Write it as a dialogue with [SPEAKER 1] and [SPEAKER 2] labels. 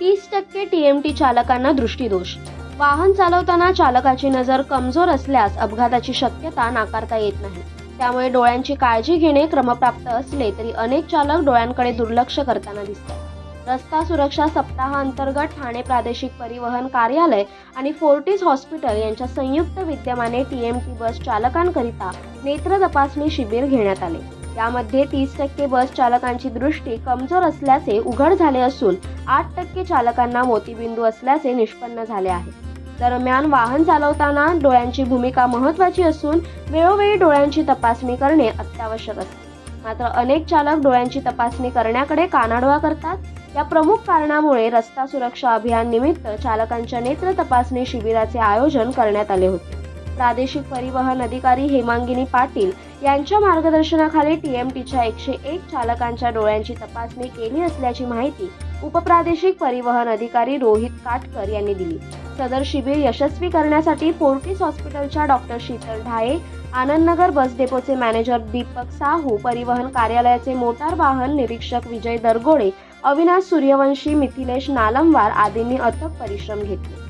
[SPEAKER 1] तीस टक्के टीएमटी चालकांना दृष्टीदोष. वाहन चालवताना चालकाची नजर कमजोर असल्यास अपघाताची शक्यता नाकारता येत नाही. त्यामुळे डोळ्यांची काळजी घेणे क्रमप्राप्त असले तरी अनेक चालक डोळ्यांकडे दुर्लक्ष करताना दिसतात. रस्ता सुरक्षा सप्ताहांतर्गत ठाणे प्रादेशिक परिवहन कार्यालय आणि फोर्टिस हॉस्पिटल यांच्या संयुक्त विद्यमाने टीएमटी बस चालकांकरिता नेत्र तपासणी शिबिर घेण्यात आले. यामध्ये तीस टक्के बस चालकांची दृष्टी कमजोर असल्याचे उघड झाले असून आठ टक्के चालकांना मोतीबिंदू असल्याचे निष्पन्न झाले आहे. दरम्यान वाहन चालवताना डोळ्यांची भूमिका महत्त्वाची असून वेळोवेळी डोळ्यांची तपासणी करणे अत्यावश्यक असते. मात्र अनेक चालक डोळ्यांची तपासणी करण्याकडे कानाडोळा करतात. या प्रमुख कारणामुळे रस्ता सुरक्षा अभियान निमित्त चालकांच्या नेत्र तपासणी शिबिराचे आयोजन करण्यात आले होते. प्रादेशिक परिवहन अधिकारी हेमांगिनी पाटील यांच्या मार्गदर्शनाखाली टीएमटीच्या एकशे एक चालकांच्या डोळ्यांची तपासणी केली असल्याची माहिती उपप्रादेशिक परिवहन अधिकारी रोहित काटकर यांनी दिली. सदर शिबिर यशस्वी करण्यासाठी फोर्टिस हॉस्पिटलच्या डॉक्टर शीतल ढाये आनंदनगर बस डेपोचे मॅनेजर दीपक साहू परिवहन कार्यालयाचे मोटार वाहन निरीक्षक विजय दरगोडे अविनाश सूर्यवंशी मिथिलेश नालमवार आदींनी अथक परिश्रम घेतले.